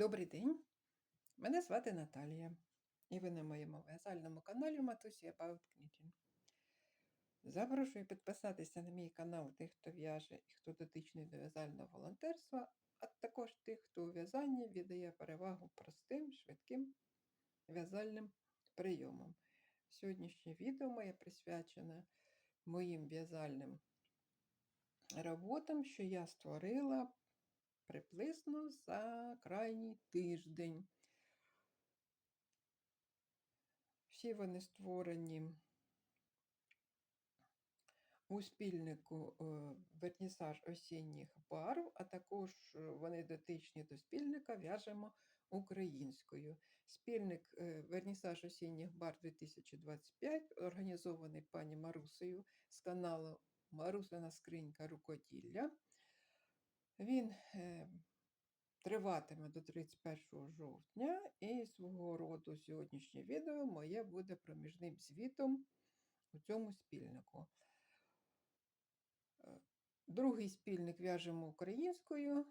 Добрий день, мене звати Наталія, і ви на моєму в'язальному каналі Матусі About Knitting. Запрошую підписатися на мій канал тих, хто в'яже і хто дотичний до в'язального волонтерства, а також тих, хто у в'язанні віддає перевагу простим, швидким в'язальним прийомам. Сьогоднішнє відео моє присвячене моїм в'язальним роботам, що я створила приблизно за крайній тиждень. Всі вони створені у спільнику е, вернісаж осінніх барв, а також е, вони дотичні до спільника в'яжемо українською. Спільник е, вернісаж осінніх барв 2025 організований пані Марусею з каналу Марусина Скринька Рукоділля. Він е, триватиме до 31 жовтня, і свого роду сьогоднішнє відео моє буде проміжним звітом у цьому спільнику. Е, Другий спільник в'яжемо українською,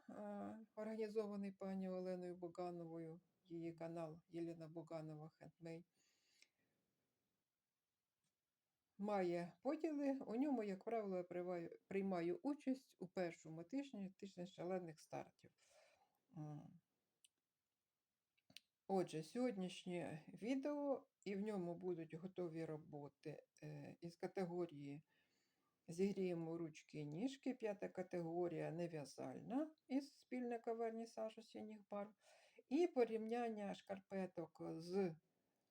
організований пані Оленою Богановою, її канал Єліна Боганова Хендмей. Має поділи. У ньому, як правило, я приймаю, участь у першому тижні, тиждень шалених стартів. Отже, сьогоднішнє відео, і в ньому будуть готові роботи е, із категорії Зігріємо ручки і ніжки, п'ята категорія нев'язальна із спільника вернісаж осінніх барв, і порівняння шкарпеток з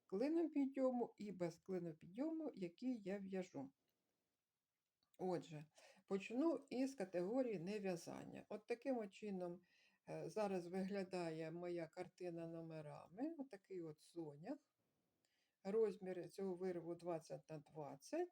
клином підйому і без клину підйому, який я в'яжу. Отже, почну із категорії нев'язання. От таким от чином е, зараз виглядає моя картина номерами. Отакий от сонях. Розмір цього виробу 20 на 20.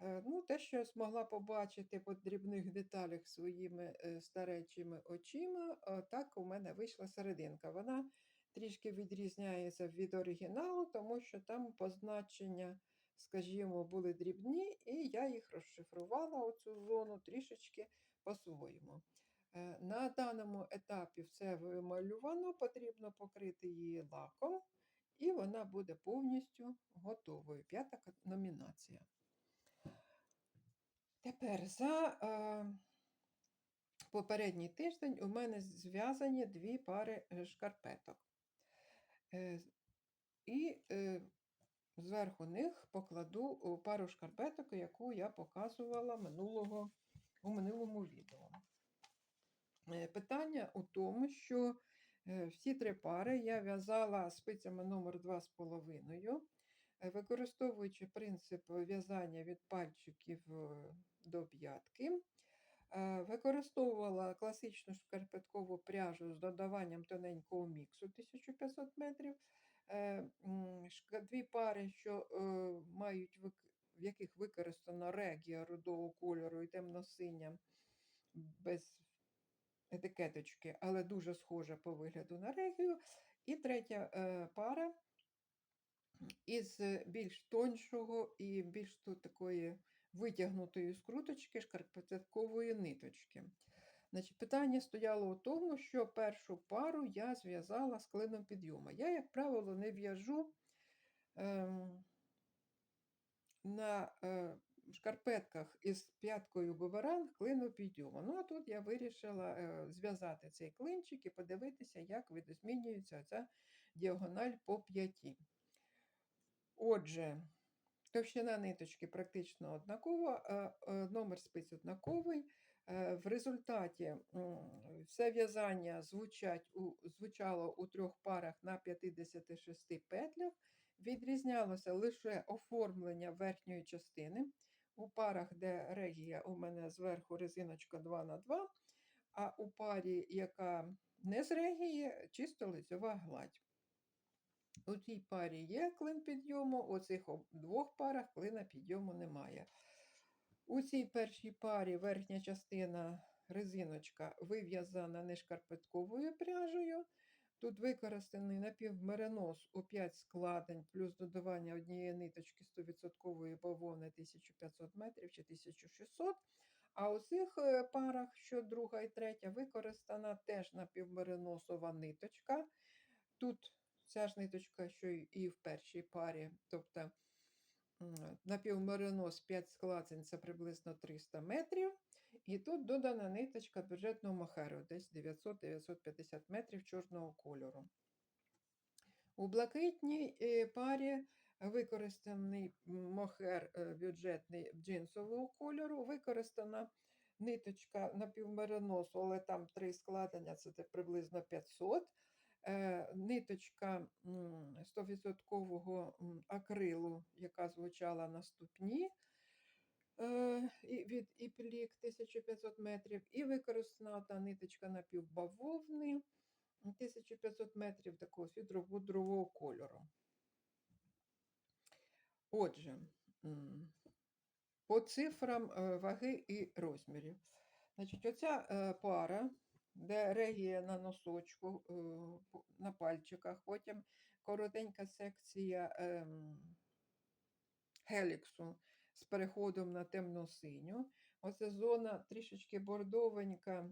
Е, Ну, Те, що я змогла побачити по дрібних деталях своїми е, старечими очима, так у мене вийшла серединка. Вона трішки відрізняється від оригіналу, тому що там позначення, скажімо, були дрібні, і я їх розшифрувала, оцю зону трішечки по-своєму. Е, На даному етапі все вималювано, потрібно покрити її лаком, і вона буде повністю готовою. П'ята номінація. Тепер за е, попередній тиждень у мене зв'язані дві пари е, шкарпеток. Е, і е, зверху них покладу пару шкарпеток, яку я показувала минулого, у минулому відео. Е, Питання у тому, що е, всі три пари я в'язала спицями номер 2,5, е, використовуючи принцип в'язання від пальчиків е, до п'ятки. Використовувала класичну шкарпеткову пряжу з додаванням тоненького міксу 1500 метрів. Е, Дві пари, що е, мають в яких використано регія рудого кольору і темно-синя без етикеточки, але дуже схожа по вигляду на регію. І третя е, пара із більш тоншого і більш такої витягнутої скруточки шкарпеткової ниточки. Значить, питання стояло у тому, що першу пару я зв'язала з клином підйому. Я, як правило, не в'яжу ем, на е, шкарпетках із п'яткою бумеранг клину підйому. Ну, а тут я вирішила е, зв'язати цей клинчик і подивитися, як видозмінюється ця діагональ по п'яті. Отже, товщина ниточки практично однакова, е, номер спиць однаковий. Е, В результаті все в'язання звучало у трьох парах на 56 петлях. Відрізнялося лише оформлення верхньої частини. У парах, де регія у мене зверху резиночка 2 на 2 а у парі, яка не з регії, чисто лицьова гладь. У цій парі є клин підйому, у цих двох парах клина підйому немає. У цій першій парі верхня частина резиночка вив'язана не шкарпетковою пряжею. Тут використаний напівмеринос у 5 складень, плюс додавання однієї ниточки 100% бавовни 1500 метрів чи 1600. А у цих е, парах, що друга і третя, використана теж напівмериносова ниточка. Тут ця ж ниточка, що і в першій парі, тобто м, 5 складень це приблизно 300 метрів. І тут додана ниточка бюджетного мохеру, десь 900-950 метрів чорного кольору. У блакитній е, парі використаний мохер е, бюджетний джинсового кольору, використана ниточка напівмериносу, але там три складення, це приблизно 500. Е, Ниточка м, 100% акрилу, яка звучала на ступні е, від іплік 1500 метрів, і використана та ниточка напівбавовни 1500 метрів такого світло-пудрового кольору. Отже, по цифрам е, ваги і розмірів. Значить, оця пара, де регія на носочку, е, на пальчиках, потім коротенька секція ем, геліксу з переходом на темно-синю. Оце зона трішечки бордовенька.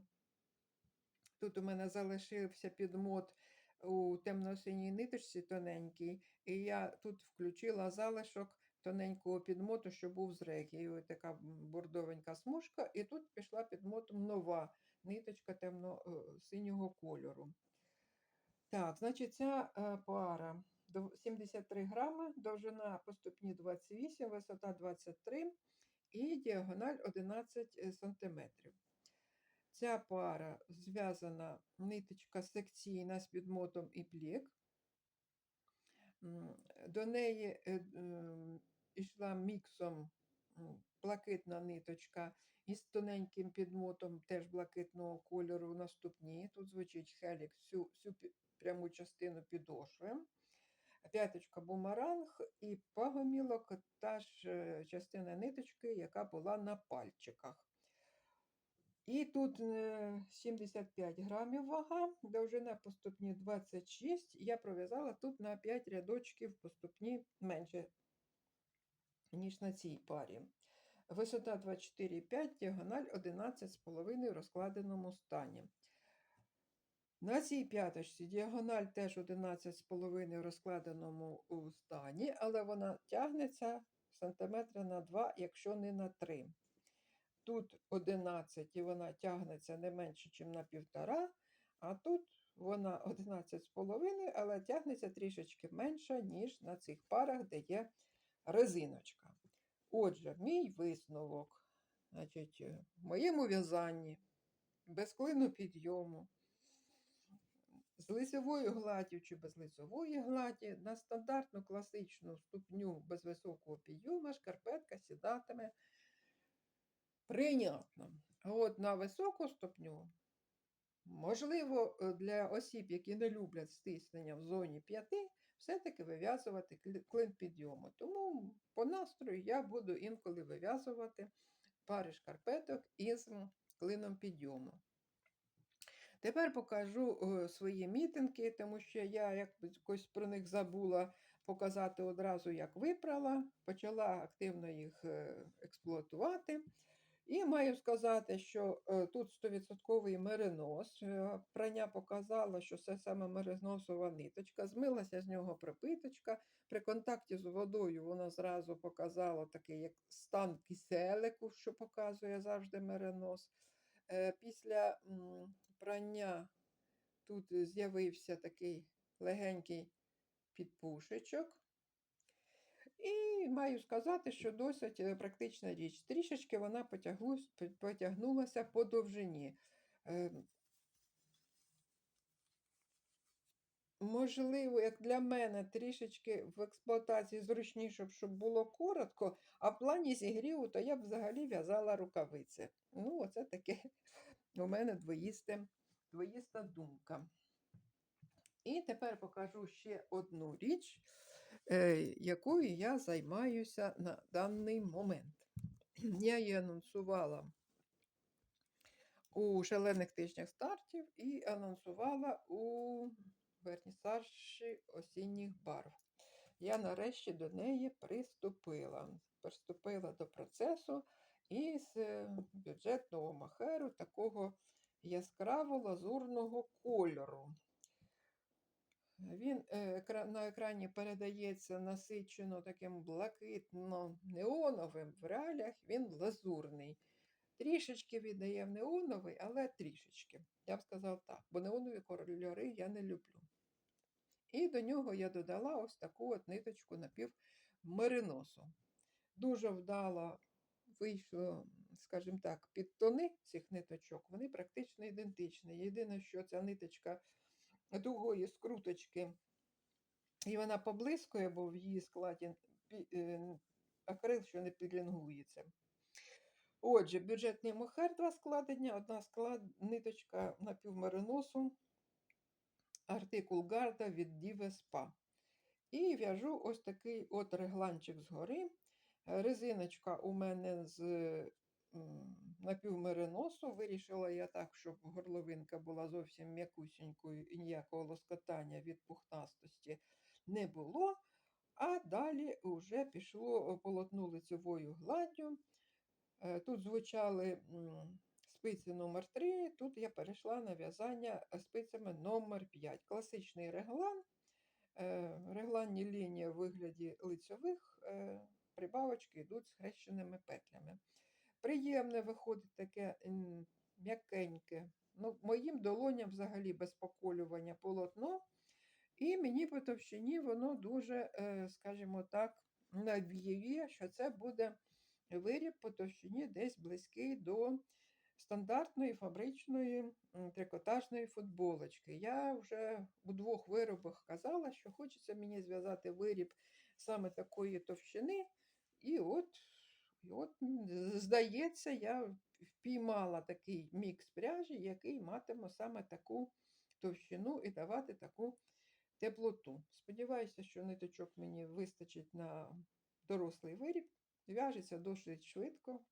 Тут у мене залишився підмот у темно-синій ниточці тоненький, і я тут включила залишок тоненького підмоту, що був з регією. Така бордовенька смужка, і тут пішла підмотом нова ниточка темно-синього кольору. Так, значить, ця е, пара 73 грами, довжина по ступні 28, висота 23 і діагональ 11 е, сантиметрів. Ця пара зв'язана ниточка секційна з підмотом і плік. До неї е, йшла міксом м, блакитна ниточка із тоненьким підмотом, теж блакитного кольору на ступні. Тут звучить хелік всю, всю пряму частину підошви. П'яточка бумеранг і пагомілок та ж е, частина ниточки, яка була на пальчиках. І тут е, 75 грамів вага, довжина по ступні 26. Я пров'язала тут на 5 рядочків по ступні менше, ніж на цій парі. Висота 24,5, діагональ 11,5 в розкладеному стані. На цій п'яточці діагональ теж 11,5 в розкладеному стані, але вона тягнеться сантиметра на 2, якщо не на 3. Тут 11 і вона тягнеться не менше, ніж на півтора, а тут вона 11,5, але тягнеться трішечки менше, ніж на цих парах, де є резиночка. Отже, мій висновок, значить, е, в моєму в'язанні без клину підйому, з лицевою гладдю чи без лицевої гладі, на стандартну класичну ступню без високого підйому шкарпетка сідатиме прийнятно. А от на високу ступню, можливо, е, для осіб, які не люблять стиснення в зоні 5, все-таки вив'язувати клин підйому. Тому по настрою я буду інколи вив'язувати пари шкарпеток із клином підйому. Тепер покажу е, свої мітинги, тому що я якось про них забула показати одразу, як випрала, почала активно їх е, експлуатувати. І маю сказати, що е, тут 100% меринос. Е, Прання показало, що це саме мериносова ниточка. Змилася з нього припиточка. При контакті з водою воно зразу показало такий як стан киселику, що показує завжди меринос. Е, Після прання тут з'явився такий легенький підпушечок. І маю сказати, що досить е, практична річ. Трішечки вона потягнулася по довжині. Е, Можливо, як для мене, трішечки в експлуатації зручніше, щоб було коротко, а в плані зігріву, то я б взагалі в'язала рукавиці. Ну, оце таке у мене двоїсте, двоїста думка. І тепер покажу ще одну річ, якою я займаюся на даний момент. Я її анонсувала у шалених тижнях стартів і анонсувала у вернісажі осінніх барв. Я нарешті до неї приступила. Приступила до процесу І з е, бюджетного махеру такого яскраво лазурного кольору. Він е, на екрані передається насичено таким блакитно-неоновим. В реаліях він лазурний. Трішечки віддає в неоновий, але трішечки. Я б сказав так, бо неонові кольори я не люблю. І до нього я додала ось таку от ниточку напівмериносу. Дуже вдало вийшло, скажімо так, підтони цих ниточок, вони практично ідентичні. Єдине, що ця ниточка дугої скруточки, і вона поблискує, бо в її складі е, акрил, що не пілінгується. Отже, бюджетний мохер два складення, одна склад, ниточка напівмериносу, артикул гарда від Діве Спа. І в'яжу ось такий от регланчик згори. Резиночка у мене з напівмериносу. Вирішила я так, щоб горловинка була зовсім м'якусінькою і ніякого лоскотання від пухнастості не було. А далі вже пішло полотно лицевою гладдю. Е, Тут звучали спиці номер 3 тут я перейшла на в'язання е, спицями номер 5 Класичний реглан. Е, Регланні лінії в вигляді лицьових, е, прибавочки йдуть з хрещеними петлями. Приємне виходить таке м'якеньке. Ну, моїм долоням взагалі без поколювання полотно. І мені по товщині воно дуже, е, скажімо так, навіює, що це буде виріб по товщині десь близький до стандартної фабричної трикотажної футболочки. Я вже у двох виробах казала, що хочеться мені зв'язати виріб саме такої товщини. І от, і от здається, я впіймала такий мікс пряжі, який матиме саме таку товщину і давати таку теплоту. Сподіваюся, що ниточок мені вистачить на дорослий виріб. В'яжеться досить швидко.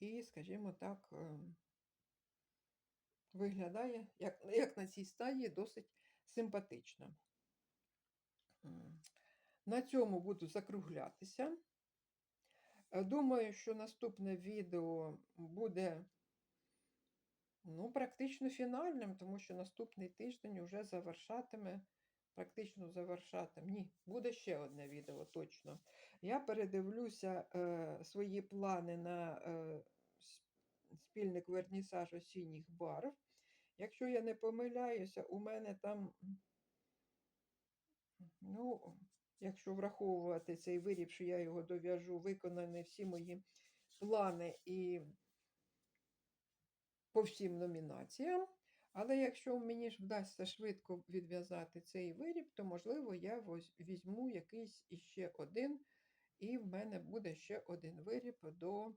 І, скажімо так, ем, виглядає, як, як на цій стадії, досить симпатично. На цьому буду закруглятися. Е, Думаю, що наступне відео буде ну, практично фінальним, тому що наступний тиждень вже завершатиме, практично завершатиме. Ні, буде ще одне відео, точно. Я передивлюся е, свої плани на е, спільник вернісаж осінніх барв. Якщо я не помиляюся, у мене там, ну, якщо враховувати цей виріб, що я його дов'яжу, виконані всі мої плани і по всім номінаціям. Але якщо мені ж вдасться швидко відв'язати цей виріб, то, можливо, я візьму якийсь іще один, і в мене буде ще один виріб до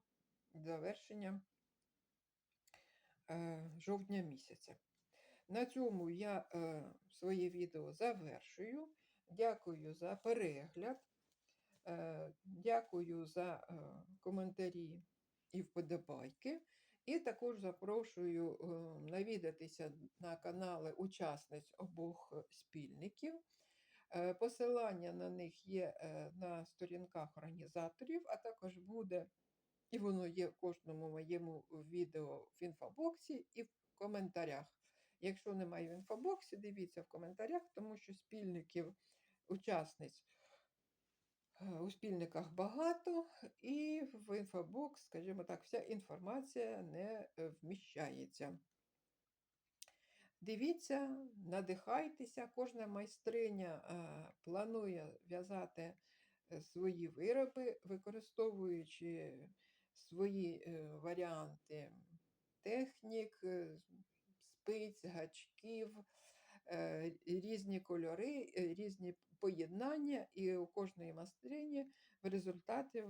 завершення е, жовтня місяця. На цьому я е, своє відео завершую. Дякую за перегляд. Е, дякую за е, коментарі і вподобайки. І також запрошую е, навідатися на канали учасниць обох спільників. Посилання на них є на сторінках організаторів, а також буде, і воно є в кожному моєму відео в інфобоксі і в коментарях. Якщо немає в інфобоксі, дивіться в коментарях, тому що спільників, учасниць у спільниках багато, і в інфобокс, скажімо так, вся інформація не е, вміщається. Дивіться, надихайтеся, кожна майстриня планує в'язати е, свої вироби, використовуючи свої е, варіанти технік, е, спиць, гачків, різні кольори, різні поєднання, і у кожної майстрині в результаті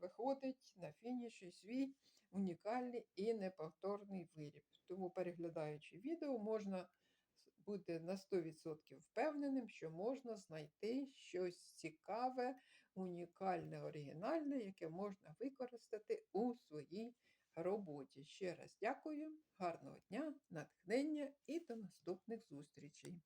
виходить на фініші свій унікальний і неповторний виріб. Тому, переглядаючи відео, можна бути на 100% впевненим, що можна знайти щось цікаве, унікальне, оригінальне, яке можна використати у своїй роботі. Ще раз дякую, гарного дня, натхнення і до наступних зустрічей!